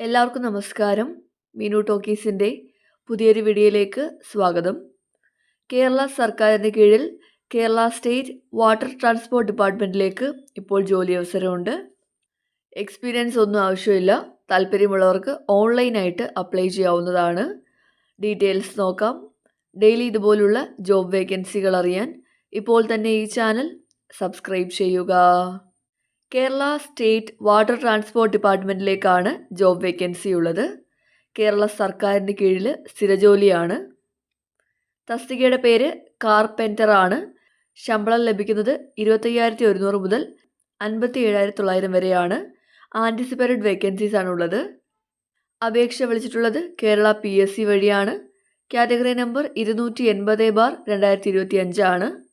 എല്ലാവർക്കും നമസ്കാരം. മീനു ടോക്കീസിന്റെ പുതിയൊരു വീഡിയോയിലേക്ക് സ്വാഗതം. കേരള സർക്കാരിന്റെ കീഴിൽ കേരള സ്റ്റേറ്റ് വാട്ടർ ട്രാൻസ്പോർട്ട് ഡിപ്പാർട്ട്മെന്റിലേക്ക് ഇപ്പോൾ ജോലി അവസരമുണ്ട് എക്സ്പീരിയൻസ് ഒന്നും ആവശ്യമില്ല. താല്പര്യമുള്ളവർക്ക് ഓൺലൈനായിട്ട് അപ്ലൈ ചെയ്യാവുന്നതാണ്. ഡീറ്റെയിൽസ് നോക്കാം. ഡെയിലി ഇതുപോലുള്ള ജോബ് വേക്കൻസികൾ അറിയാൻ ഇപ്പോൾ തന്നെ ഈ ചാനൽ സബ്സ്ക്രൈബ് ചെയ്യുക. കേരള സ്റ്റേറ്റ് വാട്ടർ ട്രാൻസ്പോർട്ട് ഡിപ്പാർട്ട്മെന്റിലേക്കാണ് ജോബ് വേക്കൻസി ഉള്ളത്. കേരള സർക്കാരിന് കീഴിൽ സ്ഥിരജോലിയാണ്. തസ്തികയുടെ പേര് കാർപെന്റർ ആണ്. ശമ്പളം ലഭിക്കുന്നത് ഇരുപത്തയ്യായിരത്തി ഒരുന്നൂറ് മുതൽ അൻപത്തി ഏഴായിരത്തി തൊള്ളായിരം വരെയാണ്. ആന്റിസിപ്പേറ്റഡ് വേക്കൻസീസ് ആണ് ഉള്ളത്. അപേക്ഷ വിളിച്ചിട്ടുള്ളത് കേരള പി എസ് സി വഴിയാണ്. കാറ്റഗറി നമ്പർ ഇരുന്നൂറ്റി എൺപത് ബാർ രണ്ടായിരത്തി ഇരുപത്തി അഞ്ചാണ്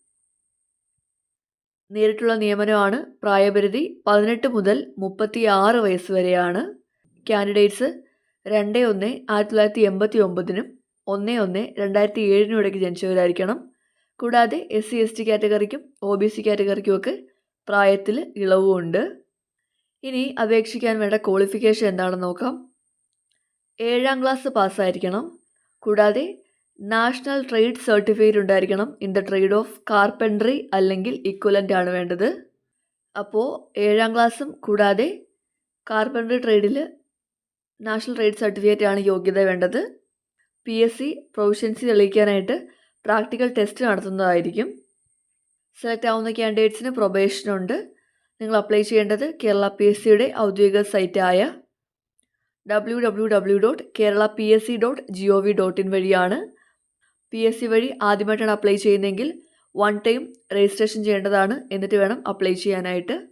നേരിട്ടുള്ള നിയമനമാണ് പ്രായപരിധി പതിനെട്ട് മുതൽ മുപ്പത്തി ആറ് വയസ്സ് വരെയാണ്. കാൻഡിഡേറ്റ്സ് രണ്ട് ഒന്ന് ആയിരത്തി തൊള്ളായിരത്തി എൺപത്തി ഒമ്പതിനും ഒന്ന് ഒന്ന് രണ്ടായിരത്തി ഏഴിനും ഇടയ്ക്ക് ജനിച്ചവരായിരിക്കണം. കൂടാതെ എസ് സി എസ് ടി കാറ്റഗറിക്കും ഒ ബി സി കാറ്റഗറിക്കും ഒക്കെ പ്രായത്തിൽ ഇളവുമുണ്ട് ഇനി അപേക്ഷിക്കാൻ വേണ്ട ക്വാളിഫിക്കേഷൻ എന്താണെന്ന് നോക്കാം. ഏഴാം ക്ലാസ് പാസ്സായിരിക്കണം. കൂടാതെ നാഷണൽ ട്രേഡ് സർട്ടിഫിക്കറ്റ് ഉണ്ടായിരിക്കണം. In the trade of carpentry അല്ലെങ്കിൽ ഇക്വലന്റ് ആണ് വേണ്ടത്. അപ്പോൾ ഏഴാം ക്ലാസ്സും കൂടാതെ കാർപ്പൻട്രി ട്രേഡിൽ നാഷണൽ ട്രേഡ് സർട്ടിഫിക്കറ്റ് ആണ് യോഗ്യത വേണ്ടത്. പി എസ് സി പ്രൊഫഷൻസി തെളിയിക്കാനായിട്ട് പ്രാക്ടിക്കൽ ടെസ്റ്റ് നടത്തുന്നതായിരിക്കും. സെലക്ട് ആവുന്ന ക്യാൻഡിഡേറ്റ്സിന് പ്രൊബേഷനുണ്ട് നിങ്ങൾ അപ്ലൈ ചെയ്യേണ്ടത് കേരള പി എസ് സിയുടെ ഔദ്യോഗിക സൈറ്റായ W W W dot Kerala P S C dot G O V dot in വഴിയാണ്. പി എസ് സി വഴി ആദ്യമായിട്ടാണ് അപ്ലൈ ചെയ്യുന്നതെങ്കിൽ വൺ ടൈം രജിസ്ട്രേഷൻ ചെയ്യേണ്ടതാണ്. എന്നിട്ട് വേണം അപ്ലൈ ചെയ്യാനായിട്ട്.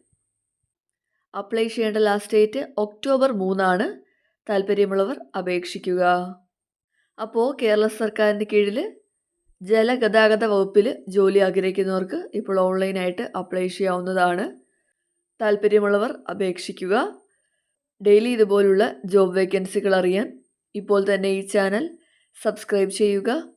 അപ്ലൈ ചെയ്യേണ്ട ലാസ്റ്റ് ഡേറ്റ് ഒക്ടോബർ മൂന്നാണ്. താല്പര്യമുള്ളവർ അപേക്ഷിക്കുക. അപ്പോൾ കേരള സർക്കാരിന്റെ കീഴിൽ ജലഗതാഗത വകുപ്പിൽ ജോലി ആഗ്രഹിക്കുന്നവർക്ക് ഇപ്പോൾ ഓൺലൈനായിട്ട് അപ്ലൈ ചെയ്യാവുന്നതാണ്. താല്പര്യമുള്ളവർ അപേക്ഷിക്കുക. ഡെയിലി ഇതുപോലുള്ള ജോബ് വേക്കൻസികൾ അറിയാൻ ഇപ്പോൾ തന്നെ ഈ ചാനൽ സബ്സ്ക്രൈബ് ചെയ്യുക.